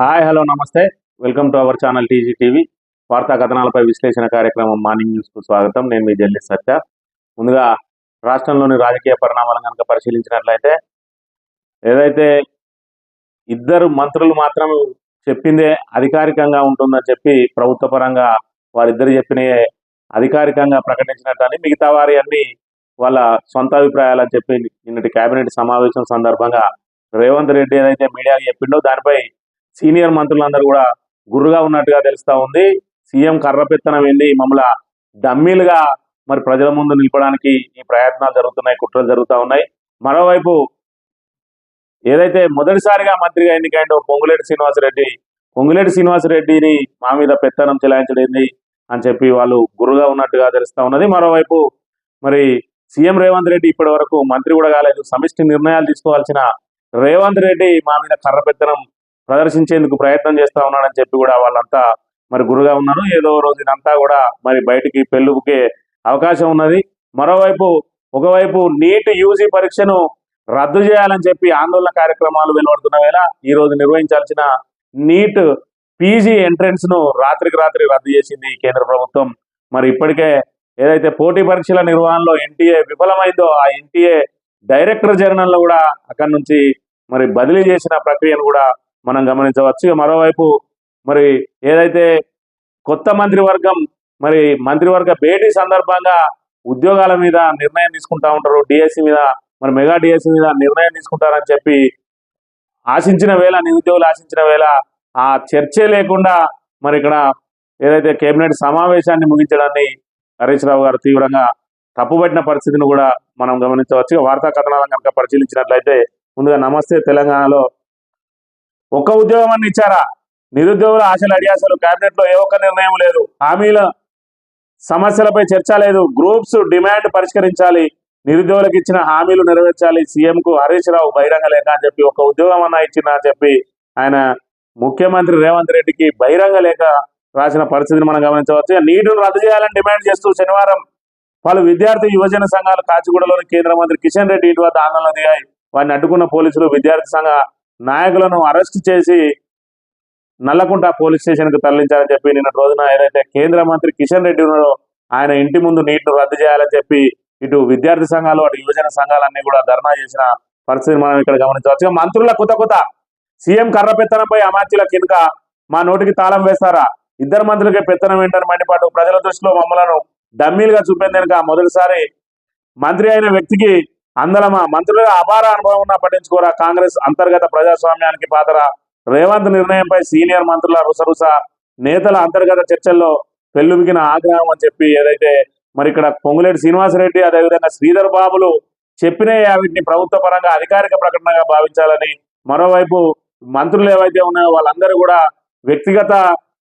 Hi hello నమస్తే. Welcome to our channel TG TV వార్తా కథనాలపై విశ్లేషణ కార్యక్రమం మార్నింగ్ న్యూస్కు స్వాగతం. నేను మీ జల్లి సత్య. ముందుగా రాష్ట్రంలోని రాజకీయ పరిణామాలను కనుక పరిశీలించినట్లయితే ఏదైతే ఇద్దరు మంత్రులు మాత్రం చెప్పిందే అధికారికంగా ఉంటుందని చెప్పి ప్రభుత్వ పరంగా వారిద్దరు చెప్పిన అధికారికంగా ప్రకటించినట్టు మిగతా వారి అన్ని వాళ్ళ సొంత అభిప్రాయాలు చెప్పి నిన్నటి కేబినెట్ సమావేశం సందర్భంగా రేవంత్ రెడ్డి ఏదైతే మీడియాకి చెప్పిండో దానిపై సీనియర్ మంత్రులందరూ కూడా గుర్రుగా ఉన్నట్టుగా తెలుస్తా ఉంది. సీఎం కర్రపెత్తనం ఏంది? మమ్మల్ని డమ్మీలుగా మరి ప్రజల ముందు నిలపడానికి ఈ ప్రయత్నాలు జరుగుతున్నాయి కుట్రలు జరుగుతూ ఉన్నాయి. మరోవైపు ఏదైతే మొదటిసారిగా మంత్రిగా ఎన్నికైందో పొంగులేటి శ్రీనివాసరెడ్డి పొంగులేటి శ్రీనివాసరెడ్డిని మా మీద పెత్తనం చెలాయించడింది అని చెప్పి వాళ్ళు గురుగా ఉన్నట్టుగా తెలుస్తా ఉన్నది. మరోవైపు మరి సీఎం రేవంత్ రెడ్డి ఇప్పటి వరకు మంత్రి కూడా కాలేదు. సమిష్టి నిర్ణయాలు తీసుకోవాల్సిన రేవంత్ రెడ్డి మా మీద కర్ర పెత్తనం ప్రదర్శించేందుకు ప్రయత్నం చేస్తా ఉన్నాడని చెప్పి కూడా వాళ్ళంతా మరి గురుగా ఉన్నారు. ఏదో రోజు ఇదంతా కూడా మరి బయటికి పెళ్ళుకే అవకాశం ఉన్నది. మరోవైపు ఒకవైపు నీట్ యూజీ పరీక్షను రద్దు చేయాలని చెప్పి ఆందోళన కార్యక్రమాలు వెలువడుతున్న వేళ ఈ రోజు నిర్వహించాల్సిన నీట్ పీజీ ఎంట్రన్స్ను రాత్రికి రాత్రి రద్దు చేసింది కేంద్ర ప్రభుత్వం. మరి ఇప్పటికే ఏదైతే పోటీ పరీక్షల నిర్వహణలో ఎన్టీఏ విఫలమైందో ఆ ఎన్టీఏ డైరెక్టర్ జనరల్లో కూడా అక్కడి నుంచి మరి బదిలీ చేసిన ప్రక్రియను కూడా మనం గమనించవచ్చు. ఇక మరోవైపు మరి ఏదైతే కొత్త మంత్రివర్గం మరి మంత్రివర్గ భేటీ సందర్భంగా ఉద్యోగాల మీద నిర్ణయం తీసుకుంటా ఉంటారు. డిఎస్సి మీద మరి మెగా డిఎస్సి మీద నిర్ణయం తీసుకుంటారని చెప్పి ఆశించిన వేళ నిరుద్యోగులు ఆశించిన వేళ ఆ చర్చే లేకుండా మరి ఇక్కడ ఏదైతే కేబినెట్ సమావేశాన్ని ముగించడాన్ని హరీష్ రావు గారు తీవ్రంగా తప్పుపట్టిన పరిస్థితిని కూడా మనం గమనించవచ్చు. వార్తా కథనాలను కనుక పరిశీలించినట్లయితే ముందుగా నమస్తే తెలంగాణలో ఒక్క ఉద్యోగం అని ఇచ్చారా? నిరుద్యోగుల ఆశలు అడియాసలు కేబినెట్లో ఏ ఒక్క నిర్ణయం లేదు. హామీల సమస్యలపై చర్చ లేదు. గ్రూప్స్ డిమాండ్ పరిష్కరించాలి. నిరుద్యోగులకు ఇచ్చిన హామీలు నెరవేర్చాలి. సీఎం కు హరీష్ రావు బహిరంగ లేఖ అని చెప్పి ఒక ఉద్యోగం అన్నా ఇచ్చిన అని చెప్పి ఆయన ముఖ్యమంత్రి రేవంత్ రెడ్డికి బహిరంగ లేఖ రాసిన పరిస్థితిని మనం గమనించవచ్చు. నీటిని రద్దు చేయాలని డిమాండ్ చేస్తూ శనివారం పలు విద్యార్థి యువజన సంఘాలు కాచిగూడలోని కేంద్ర మంత్రి కిషన్ రెడ్డి ఇంటి వద్ద ఆందోళన దిగాయి. వారిని అడ్డుకున్న పోలీసులు విద్యార్థి సంఘ నాయకులను అరెస్ట్ చేసి నల్లకుంట పోలీస్ స్టేషన్ తరలించాలని చెప్పి నిన్న రోజున ఏదైతే కేంద్ర మంత్రి కిషన్ రెడ్డి ఉన్నాడో ఆయన ఇంటి ముందు నీటిని రద్దు చేయాలని చెప్పి ఇటు విద్యార్థి సంఘాలు అటు యువజన సంఘాలన్నీ కూడా ధర్నా చేసిన పరిస్థితిని మనం ఇక్కడ గమనించవచ్చు. మంత్రుల కొత్త కొత్త. సీఎం కర్ర పెత్తనంపై అమాత్యుల కినుక మా నోటికి తాళం వేస్తారా? ఇద్దరు మంత్రులకి పెత్తనం ఏంటని మండిపాటు ప్రజల దృష్టిలో మమ్మలను డమ్మీలుగా చూపేందుక మొదటిసారి మంత్రి అయిన వ్యక్తికి అందలమా మంత్రులుగా అపార అనుభవం ఉన్నా పట్టించుకోరా. కాంగ్రెస్ అంతర్గత ప్రజాస్వామ్యానికి పాత్ర. రేవంత్ నిర్ణయంపై సీనియర్ మంత్రుల రుసరుస. నేతల అంతర్గత చర్చల్లో పెళ్ళుమికిన ఆగ్రహం అని చెప్పి ఏదైతే మరి ఇక్కడ పొంగులేటి శ్రీనివాసరెడ్డి అదేవిధంగా శ్రీధర్ బాబులు చెప్పిన వీటిని ప్రభుత్వ పరంగా అధికారిక ప్రకటనగా భావించాలని మరోవైపు మంత్రులు ఏవైతే ఉన్నాయో వాళ్ళందరూ కూడా వ్యక్తిగత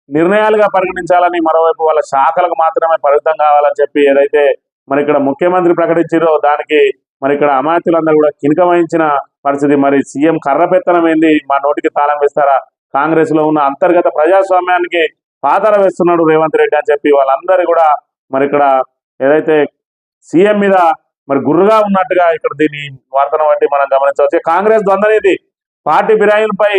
నిర్ణయాలుగా పరిగణించాలని మరోవైపు వాళ్ళ శాఖలకు మాత్రమే పరిమితం కావాలని చెప్పి ఏదైతే మరి ఇక్కడ ముఖ్యమంత్రి ప్రకటించారో దానికి మరి ఇక్కడ అమాత్యులందరూ కూడా కినుక వహించిన పరిస్థితి. మరి సీఎం కర్ర పెత్తనం ఏంది? మా నోటికి తాళం వేస్తారా? కాంగ్రెస్లో ఉన్న అంతర్గత ప్రజాస్వామ్యానికి పాతర వేస్తున్నాడు రేవంత్ రెడ్డి అని చెప్పి వాళ్ళందరూ కూడా మరి ఇక్కడ ఏదైతే సీఎం మీద మరి గుర్రుగా ఉన్నట్టుగా ఇక్కడ దీని వార్తను బట్టి మనం గమనించవచ్చు. కాంగ్రెస్ ద్వంద్వనీతి పార్టీ ఫిరాయిలపై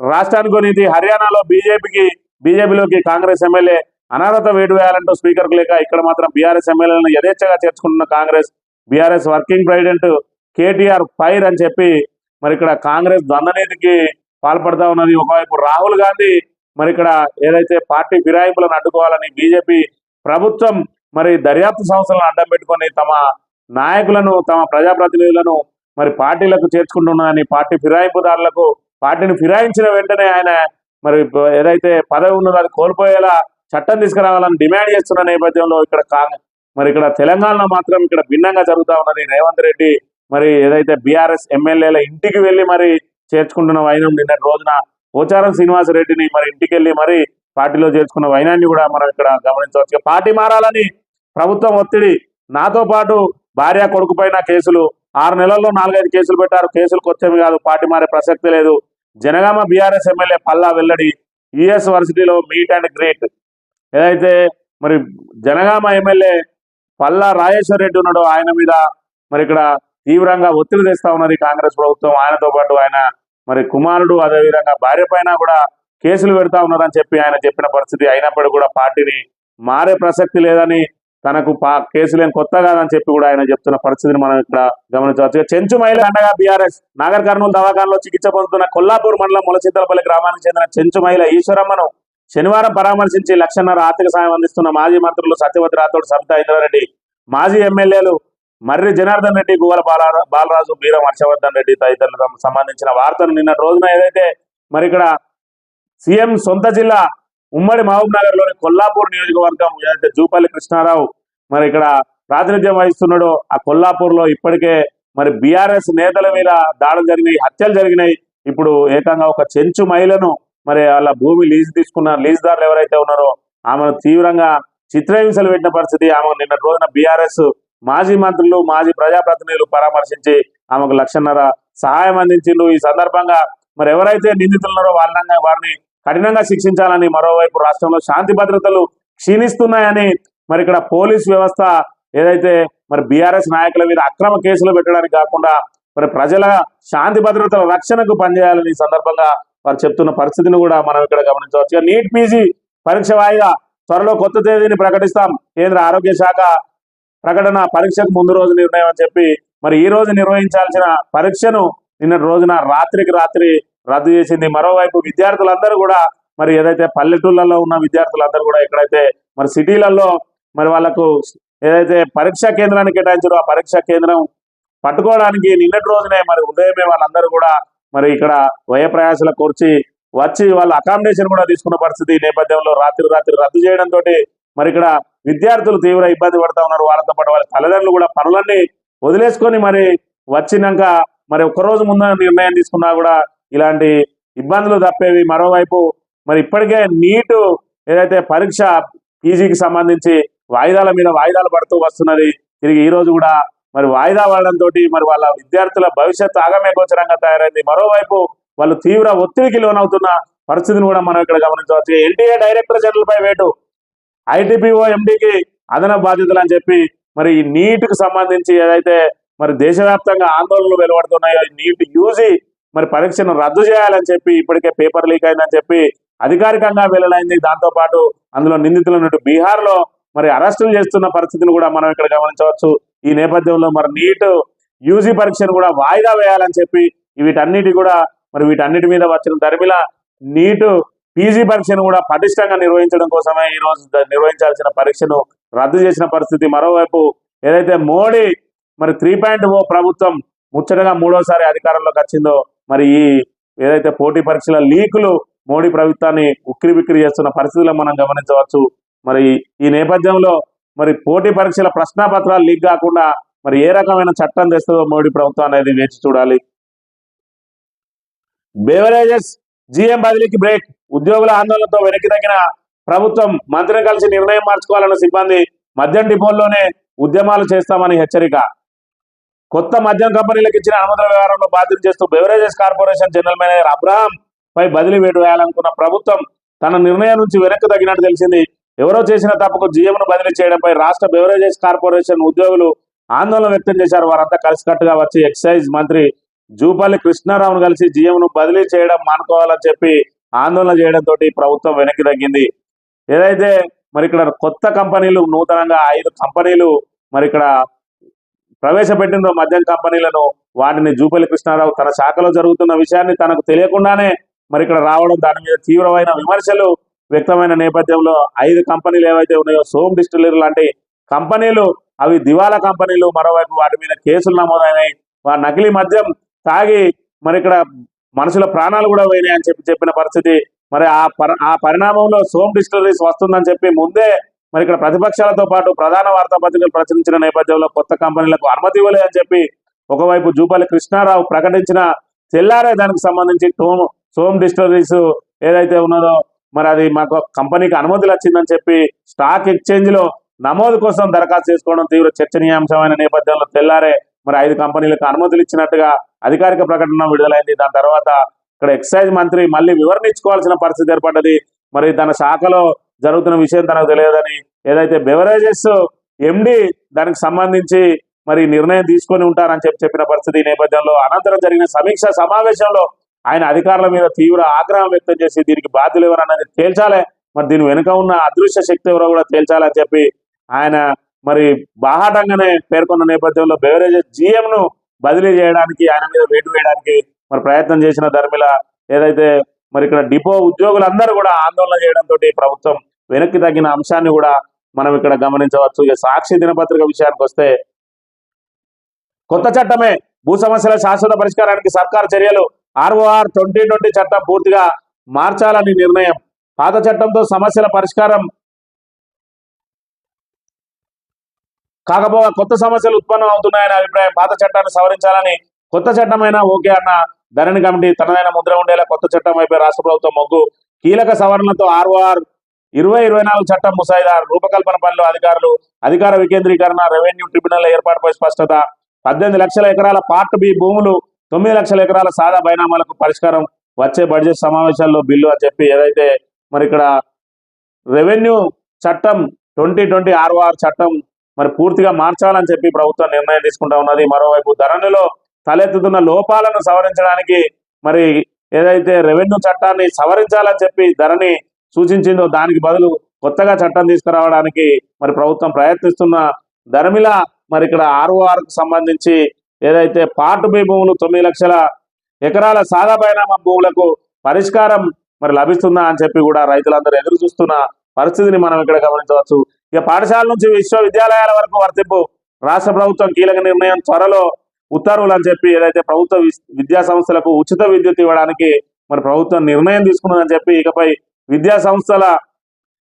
రాష్ట్రానికి కొనిది హర్యానాలో బీజేపీకి బీజేపీలోకి కాంగ్రెస్ ఎమ్మెల్యే అనర్హత వేటు వేయాలంటూ స్పీకర్కు లేక ఇక్కడ మాత్రం బీఆర్ఎస్ ఎమ్మెల్యేలను యథేచ్ఛగా చేర్చుకుంటున్న Congress BRS working president KTR fire అని చెప్పి మరి ఇక్కడ కాంగ్రెస్ ద్వంద్వనీతికి పాల్పడతా ఉన్నది. ఒకవైపు రాహుల్ గాంధీ మరి ఇక్కడ ఏదైతే పార్టీ ఫిరాయింపులను అడ్డుకోవాలని బీజేపీ ప్రభుత్వం మరి దర్యాప్తు సంస్థలను అడ్డం పెట్టుకొని తమ నాయకులను తమ ప్రజాప్రతినిధులను మరి పార్టీలకు చేర్చుకుంటున్నదని పార్టీ ఫిరాయింపుదారులకు పార్టీని ఫిరాయించిన వెంటనే ఆయన మరి ఏదైతే పదవి ఉన్నదో అది కోల్పోయేలా చట్టం తీసుకురావాలని డిమాండ్ చేస్తున్న నేపథ్యంలో ఇక్కడ కాంగ్రెస్ మరి ఇక్కడ తెలంగాణలో మాత్రం ఇక్కడ భిన్నంగా జరుగుతా ఉన్నది. రేవంత్ రెడ్డి మరి ఏదైతే బీఆర్ఎస్ ఎమ్మెల్యేల ఇంటికి వెళ్ళి మరి చేర్చుకుంటున్న వైనం నిన్నటి రోజున పోచారం శ్రీనివాస రెడ్డిని మరి ఇంటికి వెళ్ళి మరి పార్టీలో చేర్చుకున్న వైనాన్ని కూడా మనం ఇక్కడ గమనించవచ్చు. పార్టీ మారాలని ప్రభుత్వం ఒత్తిడి. నాతో పాటు భార్య కొడుకు పైన కేసులు. ఆరు నెలల్లో నాలుగైదు కేసులు పెట్టారు. కేసులు కొత్తవి కాదు. పార్టీ మారే ప్రసక్తి లేదు. జనగామ బీఆర్ఎస్ ఎమ్మెల్యే పల్లా వెల్లడి యుఎస్ వర్సిటీలో మీట్ అండ్ గ్రేట్. ఏదైతే మరి జనగామ ఎమ్మెల్యే పల్లా రాజేశ్వర రెడ్డి ఉన్నాడు. ఆయన మీద మరి ఇక్కడ తీవ్రంగా ఒత్తిడి తెస్తా ఉన్నది కాంగ్రెస్ ప్రభుత్వం. ఆయనతో పాటు ఆయన మరి కుమారుడు అదేవిధంగా భార్య పైన కూడా కేసులు పెడతా ఉన్నారని చెప్పి ఆయన చెప్పిన పరిస్థితి అయినప్పటికీ కూడా పార్టీని మారే ప్రసక్తి లేదని తనకు పా కేసులు ఏం కొత్త కాదని చెప్పి కూడా ఆయన చెప్తున్న పరిస్థితిని మనం ఇక్కడ గమనించవచ్చు. చెంచు మహిళ అండగా బీఆర్ఎస్ నాగర్ కర్నూలు దవాఖానలో చికిత్స పొందుతున్న కొల్లాపూర్ మండలం ములచిద్దలపల్లి గ్రామానికి చెందిన చెంచు మహిళ ఈశ్వరమ్మను శనివారం పరామర్శించి లక్షన్నర ఆర్థిక సాయం అందిస్తున్న మాజీ మంత్రులు సత్యవతి రాథోడ్ సబితా ఇంద్రారెడ్డి మాజీ ఎమ్మెల్యేలు మర్రి జనార్దన్ రెడ్డి గువ్వల బాల బాలరాజు బీరం హర్షవర్ధన్ రెడ్డి తదితరులకు సంబంధించిన వార్తను నిన్న రోజున ఏదైతే మరి ఇక్కడ సీఎం సొంత జిల్లా ఉమ్మడి మహబూబ్ నగర్లోని కొల్లాపూర్ నియోజకవర్గం ఏదైతే జూపల్లి కృష్ణారావు మరి ఇక్కడ ప్రాతినిధ్యం వహిస్తున్నాడో ఆ కొల్లాపూర్లో ఇప్పటికే మరి బీఆర్ఎస్ నేతల మీద దాడులు జరిగినాయి హత్యలు జరిగినాయి. ఇప్పుడు ఏకంగా ఒక చెంచు మహిళను మరి వాళ్ళ భూమి లీజ్ తీసుకున్న లీజ్దారులు ఎవరైతే ఉన్నారో ఆమెను తీవ్రంగా చిత్రహింసలు పెట్టిన పరిస్థితి ఆమె నిన్న రోజున బీఆర్ఎస్ మాజీ మంత్రులు మాజీ ప్రజాప్రతినిధులు పరామర్శించి ఆమెకు లక్షన్నర సహాయం అందించిండు ఈ సందర్భంగా మరి ఎవరైతే నిందితులున్నారో వాళ్ళంగా వారిని కఠినంగా శిక్షించాలని మరోవైపు రాష్ట్రంలో శాంతి భద్రతలు క్షీణిస్తున్నాయని మరి ఇక్కడ పోలీస్ వ్యవస్థ ఏదైతే మరి బీఆర్ఎస్ నాయకుల మీద అక్రమ కేసులు పెట్టడానికి కాకుండా మరి ప్రజల శాంతి భద్రతల రక్షణకు పనిచేయాలని ఈ సందర్భంగా వారు చెప్తున్న పరిస్థితిని కూడా మనం ఇక్కడ గమనించవచ్చు. నీట్ పీజీ పరీక్ష వాయిదా. త్వరలో కొత్త తేదీని ప్రకటిస్తాం. కేంద్ర ఆరోగ్య శాఖ ప్రకటన పరీక్షకు ముందు రోజు నిర్ణయం అని చెప్పి మరి ఈ రోజు నిర్వహించాల్సిన పరీక్షను నిన్న రోజున రాత్రికి రాత్రి రద్దు చేసింది. మరోవైపు విద్యార్థులందరూ కూడా మరి ఏదైతే పల్లెటూళ్ళలో ఉన్న విద్యార్థులందరూ కూడా ఎక్కడైతే మరి సిటీలలో మరి వాళ్ళకు ఏదైతే పరీక్షా కేంద్రాన్ని కేటాయించారో ఆ పరీక్షా కేంద్రం పట్టుకోవడానికి నిన్నటి రోజునే మరి ఉదయమే వాళ్ళందరూ కూడా మరి ఇక్కడ వయ కూర్చి వచ్చి వాళ్ళు అకామిడేషన్ కూడా తీసుకున్న పరిస్థితి ఈ నేపథ్యంలో రాత్రి రాత్రి రద్దు చేయడంతో మరి ఇక్కడ విద్యార్థులు తీవ్ర ఇబ్బంది పడతా ఉన్నారు. వాళ్ళతో పాటు వాళ్ళ తల్లిదండ్రులు కూడా పనులన్నీ వదిలేసుకొని మరి వచ్చినాక మరి ఒక్క రోజు ముందు నిర్ణయం తీసుకున్నా కూడా ఇలాంటి ఇబ్బందులు తప్పేవి. మరోవైపు మరి ఇప్పటికే నీటు ఏదైతే పరీక్ష పీజీకి సంబంధించి వాయిదాల మీద వాయిదాలు పడుతూ వస్తున్నది. తిరిగి ఈ రోజు కూడా మరి వాయిదా పడడంతో మరి వాళ్ళ విద్యార్థుల భవిష్యత్తు ఆగమే గోచరంగా తయారైంది. మరోవైపు వాళ్ళు తీవ్ర ఒత్తిడికి లోనవుతున్న పరిస్థితిని కూడా మనం ఇక్కడ గమనించవచ్చు. ఎన్టీఏ డైరెక్టర్ జనరల్ పై వేటు. ఐటీపీఓ ఎండికి అదనపు బాధ్యతలు అని చెప్పి మరి ఈ నీట్కి సంబంధించి ఏదైతే మరి దేశవ్యాప్తంగా ఆందోళనలు వెలువడుతున్నాయో నీట్ యూజీ మరి పరీక్షను రద్దు చేయాలని చెప్పి ఇప్పటికే పేపర్ లీక్ అయిందని చెప్పి అధికారికంగా వెల్లడైంది. దాంతో పాటు అందులో నిందితులు బీహార్ బీహార్లో మరి అరెస్టులు చేస్తున్న పరిస్థితిని కూడా మనం ఇక్కడ గమనించవచ్చు. ఈ నేపథ్యంలో మరి నీట్ యూజీ పరీక్షను కూడా వాయిదా వేయాలని చెప్పి వీటన్నిటి కూడా మరి వీటన్నిటి మీద వచ్చిన దరిమిల నీటు పీజీ పరీక్షను కూడా పటిష్టంగా నిర్వహించడం కోసమే ఈ రోజు నిర్వహించాల్సిన పరీక్షను రద్దు చేసిన పరిస్థితి మరోవైపు ఏదైతే మోడీ మరి త్రీ పాయింట్ ఓ ప్రభుత్వం ముచ్చటగా మూడోసారి అధికారంలోకి వచ్చిందో మరి ఈ ఏదైతే పోటీ పరీక్షల లీకులు మోడీ ప్రభుత్వాన్ని ఉక్కిరి బిక్కిరి చేస్తున్న పరిస్థితులను మనం గమనించవచ్చు. మరి ఈ నేపథ్యంలో మరి పోటీ పరీక్షల ప్రశ్నాపత్రాలు లీక్ కాకుండా మరి ఏ రకమైన చట్టం తెస్తుందో మోడీ ప్రభుత్వం అనేది వేచి చూడాలి. బేవరేజెస్ జీఎం బదిలీకి బ్రేక్. ఉద్యోగుల ఆందోళనతో వెనక్కి తగ్గిన ప్రభుత్వం మంత్రిని కలిసి నిర్ణయం మార్చుకోవాలన్న సిబ్బంది మద్యం డిపోల్లోనే ఉద్యమాలు చేస్తామని హెచ్చరిక. కొత్త మద్యం కంపెనీలకు ఇచ్చిన అనుమతుల వ్యవహారంలో బాధ్యత చేస్తూ beverages corporation general manager Abraham పై బదిలీ వేటు వేయాలనుకున్న ప్రభుత్వం తన నిర్ణయం నుంచి వెనక్కి తగ్గినట్టు తెలిసింది ఎవరో చేసిన తప్పుకు జీఎంను బదిలీ చేయడంపై రాష్ట్ర బెవరేజెస్ కార్పొరేషన్ ఉద్యోగులు ఆందోళన వ్యక్తం చేశారు. వారంతా కలిసికట్టుగా వచ్చి ఎక్సైజ్ మంత్రి జూపల్లి కృష్ణారావును కలిసి జీఎంను బదిలీ చేయడం మానుకోవాలని చెప్పి ఆందోళన చేయడంతో ప్రభుత్వం వెనక్కి తగ్గింది. ఏదైతే మరి ఇక్కడ కొత్త కంపెనీలు నూతనంగా ఐదు కంపెనీలు మరి ఇక్కడ ప్రవేశపెట్టిన మద్యం కంపెనీలను వాటిని జూపల్లి కృష్ణారావు తన శాఖలో జరుగుతున్న విషయాన్ని తనకు తెలియకుండానే మరి ఇక్కడ రావడం దాని మీద తీవ్రమైన విమర్శలు వ్యక్తమైన నేపథ్యంలో ఐదు కంపెనీలు ఏవైతే ఉన్నాయో సోమ్ డిస్టిలరీ లాంటి కంపెనీలు అవి దివాలా కంపెనీలు మరోవైపు వాటి మీద కేసులు నమోదైనాయి. వా నకిలీ మద్యం తాగి మరి ఇక్కడ మనుషుల ప్రాణాలు కూడా పోయినాయి అని చెప్పి చెప్పిన పరిస్థితి. మరి ఆ ఆ పరిణామంలో సోమ్ డిస్టిలరీస్ వస్తుందని చెప్పి ముందే మరి ఇక్కడ ప్రతిపక్షాలతో పాటు ప్రధాన వార్తాపత్రికలు ప్రచురించిన నేపథ్యంలో కొత్త కంపెనీలకు అనుమతి ఇవ్వలేదు అని చెప్పి ఒకవైపు జూపల్లి కృష్ణారావు ప్రకటించిన తెల్లారే దానికి సంబంధించి టోమ్ సోమ్ డిస్టిలరీస్ ఏదైతే ఉన్నదో మరి అది మాకు కంపెనీకి అనుమతులు వచ్చిందని చెప్పి స్టాక్ ఎక్స్చేంజ్లో నమోదు కోసం దరఖాస్తు చేసుకోవడం తీవ్ర చర్చనీయాంశమైన నేపథ్యంలో తెల్లారే మరి ఐదు కంపెనీలకు అనుమతులు ఇచ్చినట్టుగా అధికారిక ప్రకటన విడుదలైంది. దాని తర్వాత ఇక్కడ ఎక్సైజ్ మంత్రి మళ్ళీ వివరణ ఇచ్చుకోవాల్సిన పరిస్థితి ఏర్పడ్డది. మరి తన శాఖలో జరుగుతున్న విషయం తనకు తెలియదని ఏదైతే బెవరేజెస్ ఎండి దానికి సంబంధించి మరి నిర్ణయం తీసుకొని ఉంటారని చెప్పి చెప్పిన పరిస్థితి ఈ నేపథ్యంలో. అనంతరం జరిగిన సమీక్ష సమావేశంలో ఆయన అధికారుల మీద తీవ్ర ఆగ్రహం వ్యక్తం చేసి దీనికి బాధ్యులు ఎవరన్నది తేల్చాలి. మరి దీని వెనుక ఉన్న అదృశ్య శక్తి ఎవరో కూడా తేల్చాలని చెప్పి ఆయన మరి బాహాటంగానే పేర్కొన్న నేపథ్యంలో బెవరేజెస్ జీఎంను ను బదిలీ చేయడానికి ఆయన మీద వేటు వేయడానికి మరి ప్రయత్నం చేసిన ధర్మిల ఏదైతే మరి ఇక్కడ డిపో ఉద్యోగులందరూ కూడా ఆందోళన చేయడంతో ప్రభుత్వం వెనక్కి తగ్గిన అంశాన్ని కూడా మనం ఇక్కడ గమనించవచ్చు. ఇక సాక్షి దినపత్రిక విషయానికి వస్తే కొత్త చట్టమే భూ సమస్యల శాశ్వత పరిష్కారానికి సర్కార్ చర్యలు. ఆర్ఓఆర్ ట్వంటీ ట్వంటీ చట్టం పూర్తిగా మార్చాలని నిర్ణయం. పాత చట్టంతో సమస్యల పరిష్కారం కాకపోగా కొత్త సమస్యలు ఉత్పన్నం అవుతున్నాయనే అభిప్రాయం పాత చట్టాన్ని సవరించాలని కొత్త చట్టమైనా ఓకే అన్న ధరణి కమిటీ తనదైన ముద్ర ఉండేలా కొత్త చట్టం వైపు రాష్ట్ర ప్రభుత్వం మొగ్గు. కీలక సవరణలతో ఆర్ఓఆర్ ఇరవై ఇరవై నాలుగు చట్టం ముసాయిదా రూపకల్పన పనులు అధికారులు అధికార వికేంద్రీకరణ రెవెన్యూ ట్రిబ్యునల్ ఏర్పాటుపై స్పష్టత. పద్దెనిమిది లక్షల ఎకరాల పార్ట్ బి భూములు తొమ్మిది లక్షల ఎకరాల సాదా బైనామాలకు పరిష్కారం వచ్చే బడ్జెట్ సమావేశాల్లో బిల్లు అని చెప్పి ఏదైతే మరి ఇక్కడ రెవెన్యూ చట్టం ట్వంటీ ట్వంటీ ఆర్ఓఆర్ చట్టం మరి పూర్తిగా మార్చాలని చెప్పి ప్రభుత్వం నిర్ణయం తీసుకుంటా ఉన్నది. మరోవైపు ధరణిలో తలెత్తుతున్న లోపాలను సవరించడానికి మరి ఏదైతే రెవెన్యూ చట్టాన్ని సవరించాలని చెప్పి ధరణి సూచించిందో దానికి బదులు కొత్తగా చట్టం తీసుకురావడానికి మరి ప్రభుత్వం ప్రయత్నిస్తున్న ధర్మిల మరి ఇక్కడ ఆర్ఓఆర్కు సంబంధించి ఏదైతే పార్ట్ బి భూములు తొమ్మిది లక్షల ఎకరాల సాదా పరిణామ భూములకు పరిష్కారం మరి లభిస్తుందా అని చెప్పి కూడా రైతులందరూ ఎదురు చూస్తున్న పరిస్థితిని మనం ఇక్కడ గమనించవచ్చు. ఇక పాఠశాల నుంచి విశ్వవిద్యాలయాల వరకు వర్తింపు. రాష్ట్ర ప్రభుత్వం కీలక నిర్ణయం త్వరలో ఉత్తర్వులు అని చెప్పి ఏదైతే ప్రభుత్వ విద్యా సంస్థలకు ఉచిత విద్యుత్ ఇవ్వడానికి మరి ప్రభుత్వం నిర్ణయం తీసుకున్నదని చెప్పి ఇకపై విద్యా సంస్థల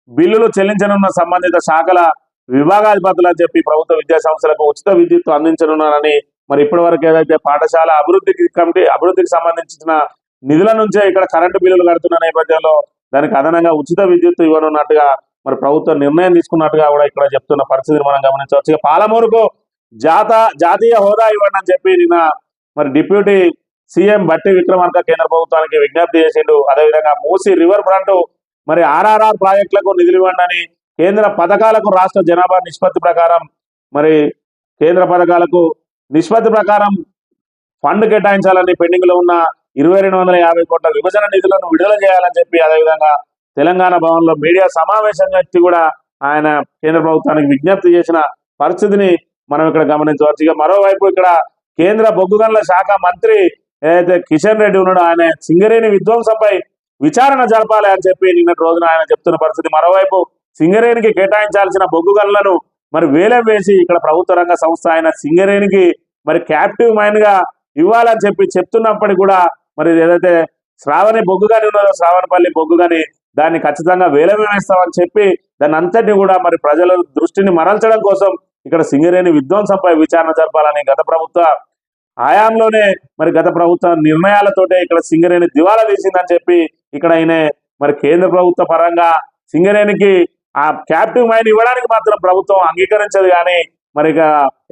బిల్లులు చెల్లించనున్న సంబంధిత శాఖల విభాగాధిపతులు అని చెప్పి ప్రభుత్వ విద్యా సంస్థలకు ఉచిత విద్యుత్ అందించనున్నారని మరి ఇప్పటి వరకు ఏదైతే పాఠశాల అభివృద్ధికి కమిటీ అభివృద్ధికి సంబంధించిన నిధుల నుంచే ఇక్కడ కరెంటు బిల్లులు కడుతున్న నేపథ్యంలో దానికి అదనంగా ఉచిత విద్యుత్ ఇవ్వనున్నట్టుగా మరి ప్రభుత్వం నిర్ణయం తీసుకున్నట్టుగా కూడా ఇక్కడ చెప్తున్న పరిస్థితిని మనం గమనించవచ్చు. ఇక పాలమూరుకు జాత జాతీయ హోదా ఇవ్వండి అని చెప్పి నిన్న మరి డిప్యూటీ సీఎం బట్టి విక్రమార్క కేంద్ర ప్రభుత్వానికి విజ్ఞప్తి చేసిండు. అదేవిధంగా మూసి రివర్ ఫ్రంట్ మరి ఆర్ఆర్ఆర్ ప్రాజెక్టులకు నిధులు ఇవ్వండి కేంద్ర పథకాలకు రాష్ట్ర జనాభా నిష్పత్తి ప్రకారం మరి కేంద్ర పథకాలకు నిష్పత్తి ప్రకారం ఫండ్ కేటాయించాలని పెండింగ్లో ఉన్న ఇరవై రెండు వందల యాభై కోట్ల విభజన నిధులను విడుదల చేయాలని చెప్పి అదేవిధంగా తెలంగాణ భవన్లో మీడియా సమావేశం వచ్చి కూడా ఆయన కేంద్ర ప్రభుత్వానికి విజ్ఞప్తి చేసిన పరిస్థితిని మనం ఇక్కడ గమనించవచ్చు ఇక మరోవైపు ఇక్కడ కేంద్ర బొగ్గు గనుల శాఖ మంత్రి ఏదైతే కిషన్ రెడ్డి ఉన్నాడో ఆయన సింగరేణి విధ్వంసంపై విచారణ జరపాలి అని చెప్పి నిన్నటి రోజున ఆయన చెప్తున్న పరిస్థితి. మరోవైపు సింగరేణికి కేటాయించాల్సిన బొగ్గు గనులను మరి వేలం వేసి ఇక్కడ ప్రభుత్వ రంగ సంస్థ అయిన సింగరేణికి మరి క్యాప్టివ్ మైండ్గా ఇవ్వాలని చెప్పి చెప్తున్నప్పటికీ కూడా మరి ఏదైతే శ్రావణి బొగ్గు కానీ ఉన్నదో శ్రావణపల్లి బొగ్గు కానీ దాన్ని ఖచ్చితంగా వేలం వేస్తామని చెప్పి దాన్ని అంతటిని కూడా మరి ప్రజల దృష్టిని మరల్చడం కోసం ఇక్కడ సింగరేణి విధ్వంసంపై విచారణ జరపాలని గత ప్రభుత్వ హయాంలోనే మరి గత ప్రభుత్వ నిర్ణయాలతోటే ఇక్కడ సింగరేణి దివాలా తీసిందని చెప్పి ఇక్కడ ఆయన మరి కేంద్ర ప్రభుత్వ పరంగా సింగరేణికి ఆ క్యాప్టివ్ మైండ్ ఇవ్వడానికి మాత్రం ప్రభుత్వం అంగీకరించదు కానీ మరి ఇక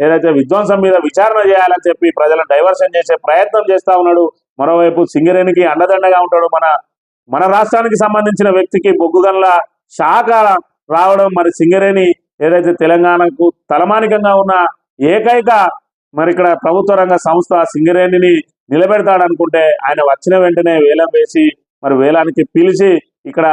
ఏదైతే విధ్వంసం మీద విచారణ చేయాలని చెప్పి ప్రజలను డైవర్షన్ చేసే ప్రయత్నం చేస్తా ఉన్నాడు. మరోవైపు సింగరేణికి అండదండగా ఉంటాడు. మన మన రాష్ట్రానికి సంబంధించిన వ్యక్తికి బొగ్గు గనుల శాఖ రావడం మరి సింగరేణి ఏదైతే తెలంగాణకు తలమానికంగా ఉన్న ఏకైక మరి ఇక్కడ ప్రభుత్వ రంగ సంస్థ సింగరేణిని నిలబెడతాడనుకుంటే ఆయన వచ్చిన వెంటనే వేలం వేసి మరి వేలానికి పిలిచి ఇక్కడ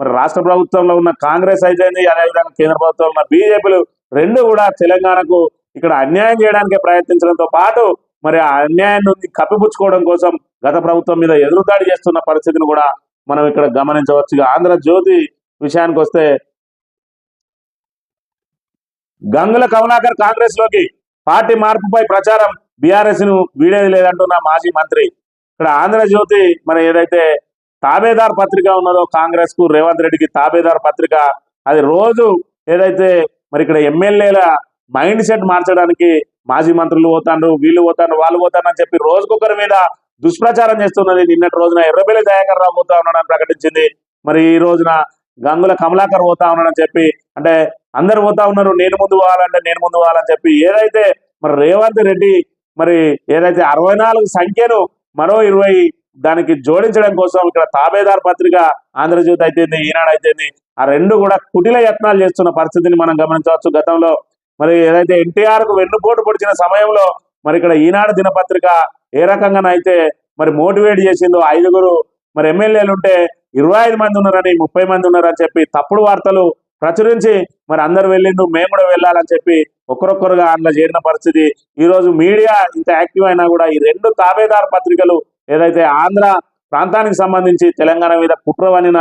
మరి రాష్ట్ర ప్రభుత్వంలో ఉన్న కాంగ్రెస్ అయితే అదేవిధంగా కేంద్ర ప్రభుత్వంలో ఉన్న బీజేపీలు రెండు కూడా తెలంగాణకు ఇక్కడ అన్యాయం చేయడానికి ప్రయత్నించడంతో పాటు మరి ఆ అన్యాయం నుండి కప్పిపుచ్చుకోవడం కోసం గత ప్రభుత్వం మీద ఎదురుదాడి చేస్తున్న పరిస్థితిని కూడా మనం ఇక్కడ గమనించవచ్చు ఆంధ్రజ్యోతి విషయానికి వస్తే గంగుల కమలాకర్ కాంగ్రెస్లోకి పార్టీ మార్పుపై ప్రచారం బీఆర్ఎస్ను వీడేది లేదంటున్న మాజీ మంత్రి. ఇక్కడ ఆంధ్రజ్యోతి మరి ఏదైతే తాబేదార్ పత్రిక ఉన్నదో కాంగ్రెస్కు రేవంత్ రెడ్డికి తాబేదార్ పత్రిక అది రోజు ఏదైతే మరి ఇక్కడ ఎమ్మెల్యేల మైండ్ సెట్ మార్చడానికి మాజీ మంత్రులు పోతాండ్రు వీళ్ళు పోతాండ్రు వాళ్ళు పోతాండ్రు అని చెప్పి రోజుకొకరి మీద దుష్ప్రచారం చేస్తున్నది నిన్నటి రోజున ఎర్రబెల్లి దయాకర్ రావు పోతా ఉన్నాడని ప్రకటించింది. మరి ఈ రోజున గంగుల కమలాకర్ పోతా ఉన్నాడని చెప్పి అంటే అందరు పోతా ఉన్నారు నేను ముందు పోవాలంటే నేను ముందు పోవాలని చెప్పి ఏదైతే మరి రేవంత్ రెడ్డి మరి ఏదైతే అరవై నాలుగు సంఖ్యను మరో ఇరవై దానికి జోడించడం కోసం ఇక్కడ తాబేదార్ పత్రిక ఆంధ్రజ్యోతి అయితేంది ఈనాడు అయితేంది ఆ రెండు కూడా కుటిల యత్నాలు చేస్తున్న పరిస్థితిని మనం గమనించవచ్చు. గతంలో మరి ఏదైతే ఎన్టీఆర్కు వెన్నుపోటు పొడిచిన సమయంలో మరి ఇక్కడ ఈనాడు దినపత్రిక ఏ రకంగానైతే మరి మోటివేట్ చేసిందో ఐదుగురు మరి ఎమ్మెల్యేలు ఉంటే ఇరవై ఐదు మంది ఉన్నారని ముప్పై మంది ఉన్నారని చెప్పి తప్పుడు వార్తలు ప్రచురించి మరి అందరు వెళ్ళిండు మేము కూడా వెళ్ళాలని చెప్పి ఒక్కరొక్కరుగా అందులో చేరిన పరిస్థితి. ఈ రోజు మీడియా ఇంత యాక్టివ్ అయినా కూడా ఈ రెండు తాబేదారు పత్రికలు ఏదైతే ఆంధ్ర ప్రాంతానికి సంబంధించి తెలంగాణ మీద కుట్రవనిన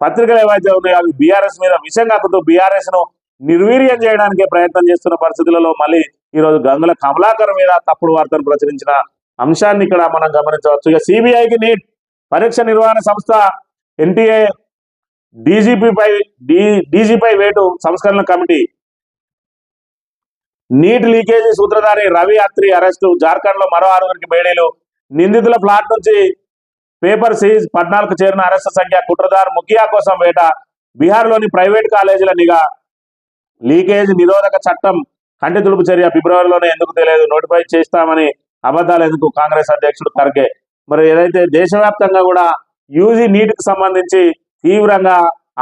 పత్రికలు ఏవైతే ఉన్నాయో అవి బీఆర్ఎస్ మీద విషయం కాకుండా బీఆర్ఎస్ను నిర్వీర్యం చేయడానికి ప్రయత్నం చేస్తున్న పరిస్థితులలో మళ్ళీ ఈ రోజు గంగుల కమలాకర్ మీద తప్పుడు వార్తను ప్రచురించిన అంశాన్ని ఇక్కడ మనం గమనించవచ్చు. ఇక సిబిఐకి నీట్ పరీక్ష నిర్వహణ సంస్థ ఎన్టీఏ డీజీపీపై డి డీజీపై వేటు సంస్కరణ కమిటీ నీట్ లీకేజీ సూత్రధారి రవి అత్రి అరెస్టు. జార్ఖండ్లో మరో ఆరుగురికి బేడీలు నిందితుల ప్లాట్ నుంచి పేపర్ సీజ్ పద్నాలుగు చేరిన అరెస్టు సంఖ్య కుట్రదారు ముఖియా కోసం వేట బీహార్లోని ప్రైవేట్ కాలేజీల నిఘా. లీకేజ్ నిరోధక చట్టం కంటి తుడుపు చర్య ఫిబ్రవరిలోనే ఎందుకు తెలియదు? నోటిఫై చేస్తామని అబద్ధాలు ఎందుకు? కాంగ్రెస్ అధ్యక్షుడు ఖర్గే మరి ఏదైతే దేశవ్యాప్తంగా కూడా యూజీ నీటికి సంబంధించి తీవ్రంగా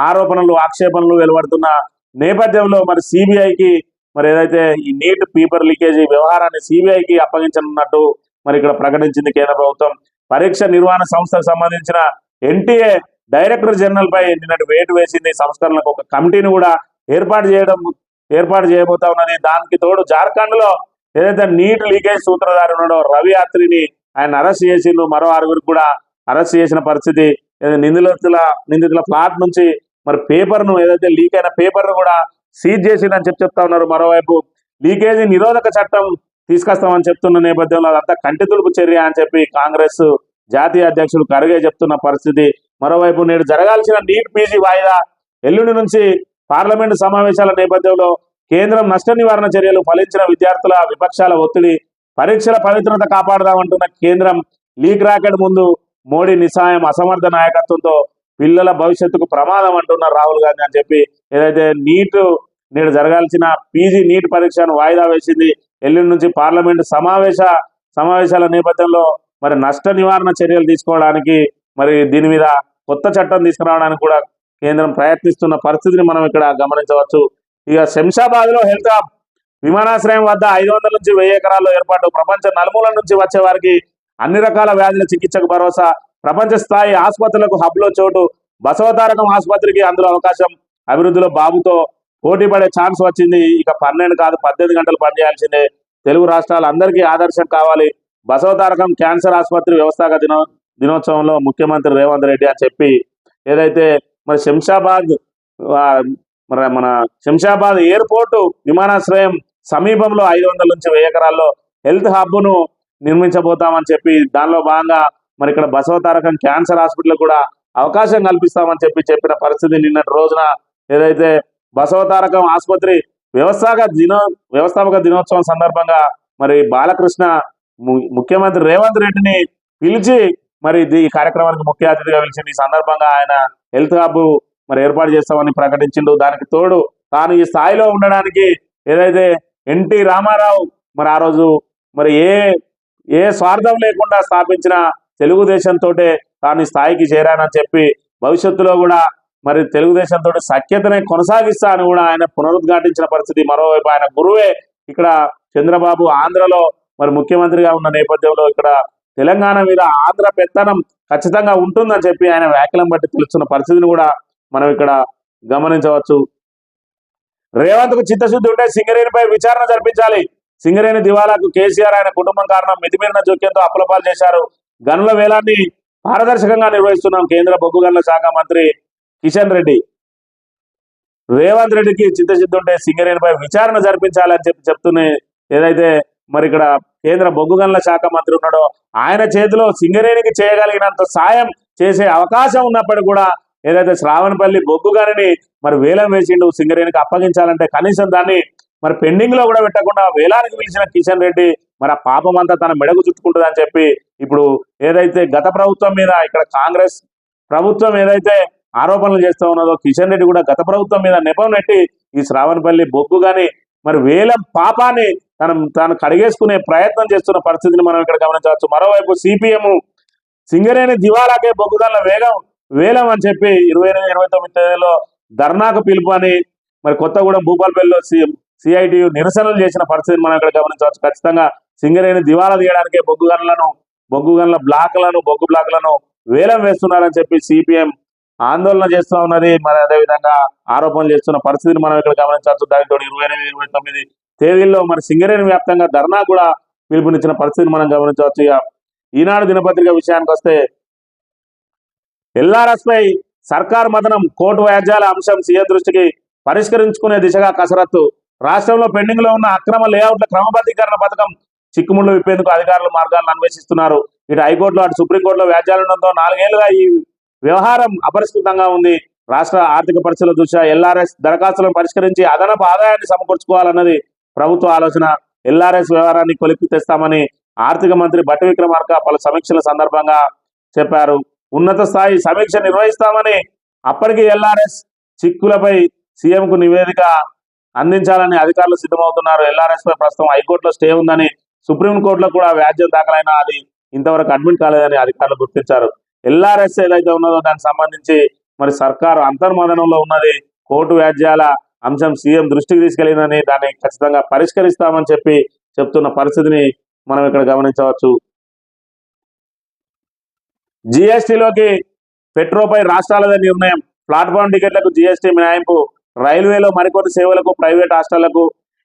ఆరోపణలు ఆక్షేపణలు వెలువడుతున్న నేపథ్యంలో మరి సిబిఐకి మరి ఏదైతే ఈ నీట్ పేపర్ లీకేజీ వ్యవహారాన్ని సిబిఐకి అప్పగించనున్నట్టు మరి ఇక్కడ ప్రకటించింది కేంద్ర ప్రభుత్వం. పరీక్ష నిర్వహణ సంస్థకు సంబంధించిన ఎన్టీఏ డైరెక్టర్ జనరల్ పై నిన్నటి వేటు వేసింది. సంస్కరణలకు ఒక కమిటీని కూడా ఏర్పాటు చేయడం ఏర్పాటు చేయబోతా ఉన్నది. దానికి తోడు జార్ఖండ్లో ఏదైతే నీట్ లీకేజ్ సూత్రధారి ఉన్నాడో రవి యాత్రిని ఆయన అరెస్ట్ చేసిండు మరో ఆరుగురికి కూడా అరెస్ట్ చేసిన పరిస్థితి నిందితుల నిందితుల ఫ్లాట్ నుంచి మరి పేపర్ను ఏదైతే లీక్ అయిన పేపర్ను కూడా సీజ్ చేసిందని చెప్పి చెప్తా ఉన్నారు. మరోవైపు లీకేజీ నిరోధక చట్టం తీసుకొస్తామని చెప్తున్న నేపథ్యంలో అదంతా కంటితుడుపు చర్య అని చెప్పి కాంగ్రెస్ జాతీయ అధ్యక్షుడు ఖర్గే చెప్తున్న పరిస్థితి. మరోవైపు నేడు జరగాల్సిన నీట్ పీజీ వాయిదా ఎల్లుండి నుంచి పార్లమెంటు సమావేశాల నేపథ్యంలో కేంద్రం నష్ట నివారణ చర్యలు ఫలించిన విద్యార్థుల విపక్షాల ఒత్తిడి పరీక్షల పవిత్రత కాపాడదామంటున్న కేంద్రం లీక్ రాకెట్ ముందు మోడీ నిస్సాయం అసమర్థ నాయకత్వంతో పిల్లల భవిష్యత్తుకు ప్రమాదం అంటున్నారు రాహుల్ గాంధీ అని చెప్పి ఏదైతే నీట్ నేడు జరగాల్సిన పీజీ నీట్ పరీక్షను వాయిదా వేసింది ఎల్లుండి నుంచి పార్లమెంటు సమావేశ సమావేశాల నేపథ్యంలో మరి నష్ట నివారణ చర్యలు తీసుకోవడానికి మరి దీని మీద కొత్త చట్టం తీసుకురావడానికి కూడా కేంద్రం ప్రయత్నిస్తున్న పరిస్థితిని మనం ఇక్కడ గమనించవచ్చు. ఇక శంషాబాద్లో హెల్త్ హబ్ విమానాశ్రయం వద్ద ఐదు వందల నుంచి వెయ్యి ఎకరాల్లో ఏర్పాటు ప్రపంచ నలుమూల నుంచి వచ్చే వారికి అన్ని రకాల వ్యాధుల చికిత్సకు భరోసా ప్రపంచ స్థాయి ఆసుపత్రులకు హబ్లో చోటు బసవతారకం ఆసుపత్రికి అందులో అవకాశం అభివృద్ధిలో బాబుతో పోటీ పడే ఛాన్స్ వచ్చింది. ఇక పన్నెండు కాదు పద్దెనిమిది గంటలు పనిచేయాల్సిందే. తెలుగు రాష్ట్రాలు అందరికీ ఆదర్శం కావాలి. బసవతారకం క్యాన్సర్ ఆసుపత్రి వ్యవస్థాగత దినో దినోత్సవంలో ముఖ్యమంత్రి రేవంత్ రెడ్డి అని చెప్పి ఏదైతే మరి శంషాబాద్ మరి మన శంషాబాద్ ఎయిర్పోర్టు విమానాశ్రయం సమీపంలో ఐదు వందల నుంచి వెయ్యి ఎకరాల్లో హెల్త్ హబ్ను నిర్మించబోతామని చెప్పి దానిలో భాగంగా మరి ఇక్కడ బసవతారకం క్యాన్సర్ హాస్పిటల్ కూడా అవకాశం కల్పిస్తామని చెప్పి చెప్పిన పరిస్థితి నిన్నటి రోజున ఏదైతే బసవతారకం ఆసుపత్రి వ్యవస్థాపక దినో వ్యవస్థాపక దినోత్సవం సందర్భంగా మరి బాలకృష్ణ ము- ముఖ్యమంత్రి రేవంత్ రెడ్డిని పిలిచి మరి ఇది ఈ కార్యక్రమానికి ముఖ్య అతిథిగా పిలిచింది. ఈ సందర్భంగా ఆయన హెల్త్ హబ్ మరి ఏర్పాటు చేస్తామని ప్రకటించిండు. దానికి తోడు తాను ఈ స్థాయిలో ఉండడానికి ఏదైతే ఎన్టీ రామారావు మరి ఆ రోజు మరి ఏ ఏ స్వార్థం లేకుండా స్థాపించిన తెలుగుదేశంతో తాను ఈ స్థాయికి చేరానని చెప్పి భవిష్యత్తులో కూడా మరి తెలుగుదేశంతో సఖ్యతనే కొనసాగిస్తా అని కూడా ఆయన పునరుద్ఘాటించిన పరిస్థితి మరోవైపు ఆయన గురువే ఇక్కడ చంద్రబాబు ఆంధ్రలో మరి ముఖ్యమంత్రిగా ఉన్న నేపథ్యంలో ఇక్కడ తెలంగాణ మీద ఆంధ్ర పెత్తనం ఖచ్చితంగా ఉంటుందని చెప్పి ఆయన వ్యాఖ్యలం బట్టి తెలుస్తున్న పరిస్థితిని కూడా మనం ఇక్కడ గమనించవచ్చు. రేవంత్కు చిత్తశుద్ధి ఉంటే సింగరేణిపై విచారణ జరిపించాలి. సింగరేణి దివాలాకు కేసీఆర్ ఆయన కుటుంబం కారణం మితిమీరిన జోక్యంతో అప్పులపాలు చేశారు. గనుల వేలాన్ని పారదర్శకంగా నిర్వహిస్తున్నాం కేంద్ర బొగ్గు గనుల శాఖ మంత్రి కిషన్ రెడ్డి. రేవంత్ రెడ్డికి చిత్తశుద్ధి ఉంటే సింగరేణిపై విచారణ జరిపించాలని చెప్పి చెప్తూనే ఏదైతే మరి ఇక్కడ కేంద్ర బొగ్గు గనుల శాఖ మంత్రి ఉన్నాడో ఆయన చేతిలో సింగరేణికి చేయగలిగినంత సాయం చేసే అవకాశం ఉన్నప్పటికీ కూడా ఏదైతే శ్రావణపల్లి బొగ్గు గనిని మరి వేలం వేసిండు సింగరేణికి అప్పగించాలంటే కనీసం దాన్ని మరి పెండింగ్లో కూడా పెట్టకుండా వేలానికి పిలిచిన కిషన్ రెడ్డి మరి ఆ పాపం అంతా తన మెడకు చుట్టుకుంటుందని చెప్పి ఇప్పుడు ఏదైతే గత ప్రభుత్వం మీద ఇక్కడ కాంగ్రెస్ ప్రభుత్వం ఏదైతే ఆరోపణలు చేస్తూ ఉన్నదో కిషన్ రెడ్డి కూడా గత ప్రభుత్వం మీద నెపం నెట్టి ఈ శ్రావణపల్లి బొగ్గు కానీ మరి వేలం పాపాన్ని తను తాను కడిగేసుకునే ప్రయత్నం చేస్తున్న పరిస్థితిని మనం ఇక్కడ గమనించవచ్చు. మరోవైపు సిపిఎం సింగరేణి దివాలాకే బొగ్గుదల వేగం వేలం అని చెప్పి ఇరవై ఎనిమిది ఇరవై తొమ్మిది తేదీలో ధర్నాకు పిలుపు అని మరి కొత్తగూడెం భూపాలపల్లిలో సిఐటియు నిరసనలు చేసిన పరిస్థితిని మనం ఇక్కడ గమనించవచ్చు. ఖచ్చితంగా సింగరేణి దివాలా తీయడానికే బొగ్గు గన్లను బొగ్గు గన్ల బ్లాక్లను బొగ్గు బ్లాక్లను వేలం వేస్తున్నారని చెప్పి సిపిఎం ఆందోళన చేస్తూ ఉన్నది. మరి అదేవిధంగా ఆరోపణలు చేస్తున్న పరిస్థితిని మనం ఇక్కడ గమనించవచ్చు దానితో ఇరవై ఎనిమిది ఇరవై తొమ్మిది తేదీల్లో మరి సింగరేణి వ్యాప్తంగా ధర్నా కూడా పిలుపునిచ్చిన పరిస్థితిని మనం గమనించవచ్చు. ఇక ఈనాడు దినపత్రిక విషయానికి వస్తే ఎల్ఆర్ఎస్ పై సర్కార్ మదనం కోర్టు వ్యాజ్యాల అంశం సీఎం దృష్టికి పరిష్కరించుకునే దిశగా కసరత్తు. రాష్ట్రంలో పెండింగ్లో ఉన్న అక్రమ లేఅవుట్ల క్రమబద్ధీకరణ పథకం చిక్కుముళ్ళు విప్పేందుకు అధికారులు మార్గాలను అన్వేషిస్తున్నారు. ఇటు హైకోర్టులో అటు సుప్రీంకోర్టులో వ్యాజ్యాలుండడంతో నాలుగేళ్ళుగా ఈ వ్యవహారం అపరిష్కృతంగా ఉంది. రాష్ట్ర ఆర్థిక పరిస్థితుల దృష్ట్యా ఎల్ఆర్ఎస్ దరఖాస్తులను పరిష్కరించి అదనపు ఆదాయాన్ని సమకూర్చుకోవాలన్నది ప్రభుత్వ ఆలోచన. ఎల్ఆర్ఎస్ వ్యవహారాన్ని కొలిపి తెస్తామని ఆర్థిక మంత్రి బట్టి విక్రమార్క పలు సమీక్షల సందర్భంగా చెప్పారు. ఉన్నత స్థాయి సమీక్ష నిర్వహిస్తామని అప్పటికి ఎల్ఆర్ఎస్ చిక్కులపై సీఎంకు నివేదిక అందించాలని అధికారులు సిద్ధమవుతున్నారు. ఎల్ఆర్ఎస్ పై ప్రస్తుతం హైకోర్టులో స్టే ఉందని సుప్రీంకోర్టులో కూడా వ్యాజ్యం దాఖలైన అది ఇంతవరకు అడ్మిట్ కాలేదని అధికారులు గుర్తించారు. ఎల్ఆర్ఎస్ ఏదైతే ఉన్నదో దానికి సంబంధించి మరి సర్కారు అంతర్మదనంలో ఉన్నది. కోర్టు వ్యాజ్యాల అంశం సీఎం దృష్టికి తీసుకెళ్ళిందని దాన్ని ఖచ్చితంగా పరిష్కరిస్తామని చెప్పి చెప్తున్న పరిస్థితిని మనం ఇక్కడ గమనించవచ్చు. జిఎస్టీలోకి పెట్రోపై రాష్ట్రాలదే నిర్ణయం. ప్లాట్ఫామ్ టికెట్లకు జిఎస్టి మినహాయింపు రైల్వేలో మరికొన్ని సేవలకు ప్రైవేట్ హాస్టళ్ళకు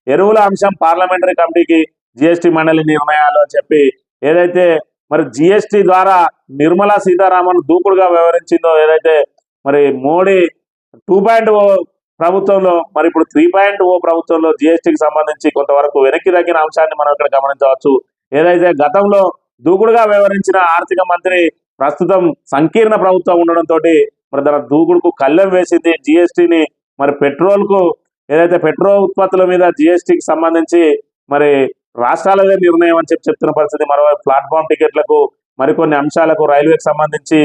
ఎరువుల అంశం పార్లమెంటరీ కమిటీకి జిఎస్టి మండలి నిర్ణయాలు అని చెప్పి ఏదైతే మరి జిఎస్టి ద్వారా నిర్మలా సీతారామన్ దూకుడుగా వ్యవహరించిందో ఏదైతే మరి మోడీ టూ పాయింట్ ఓ ప్రభుత్వంలో మరి ఇప్పుడు త్రీ పాయింట్ ఓ ప్రభుత్వంలో జిఎస్టీకి సంబంధించి కొంతవరకు వెనక్కి తగ్గిన అంశాన్ని మనం ఇక్కడ గమనించవచ్చు. ఏదైతే గతంలో దూకుడుగా వ్యవహరించిన ఆర్థిక మంత్రి ప్రస్తుతం సంకీర్ణ ప్రభుత్వం ఉండడంతో మరి తన దూకుడుకు కళ్ళెం వేసింది జిఎస్టీని మరి పెట్రోల్కు ఏదైతే పెట్రోల్ ఉత్పత్తుల మీద జిఎస్టీకి సంబంధించి మరి రాష్ట్రాలదే నిర్ణయం అని చెప్పి చెప్తున్న పరిస్థితి. మరోవైపు ప్లాట్ఫామ్ టికెట్లకు మరికొన్ని అంశాలకు రైల్వేకి సంబంధించి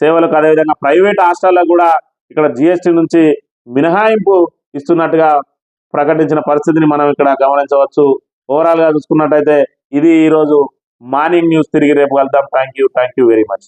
సేవలకు అదేవిధంగా ప్రైవేట్ హాస్టళ్ళకు కూడా ఇక్కడ జిఎస్టి నుంచి మినహాయింపు ఇస్తున్నట్టుగా ప్రకటించిన పరిస్థితిని మనం ఇక్కడ గమనించవచ్చు. ఓవరాల్గా చూసుకున్నట్టయితే ఇది ఈ రోజు మార్నింగ్ న్యూస్. తిరిగి రేపు వెళ్దాం thank you thank you very much